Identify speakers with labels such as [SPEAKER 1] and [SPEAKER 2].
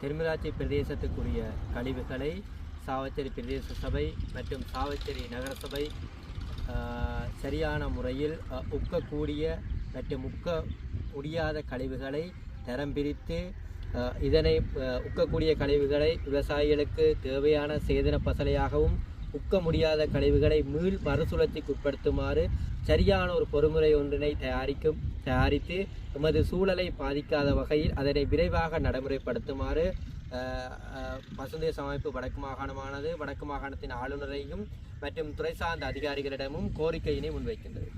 [SPEAKER 1] திருமராட்சி பிரதேசத்துக்குரிய கழிவுகளை சாவச்சேரி பிரதேச சபை மற்றும் சாவச்சேரி நகரசபை சரியான முறையில் உக்கக்கூடிய மற்றும் உக்க முடியாத கழிவுகளை தரம் பிரித்து இதனை உக்கக்கூடிய கழிவுகளை விவசாயிகளுக்கு தேவையான சேதன பசலையாகவும் உக்க முடியாத கழிவுகளை மீள் மறுசுழற்சிக்கு உட்படுத்துமாறு சரியான ஒரு பொறுமுறை ஒன்றினை தயாரிக்கும் தயாரித்து எமது சூழலை பாதிக்காத வகையில் அதனை விரைவாக நடைமுறைப்படுத்துமாறு அஹ், பசுந்தேச அமைப்பு வடக்கு மாகாணமானது வடக்கு மாகாணத்தின் ஆளுநரையும் மற்றும் துறை சார்ந்த அதிகாரிகளிடமும் கோரிக்கையினை முன்வைக்கின்றது.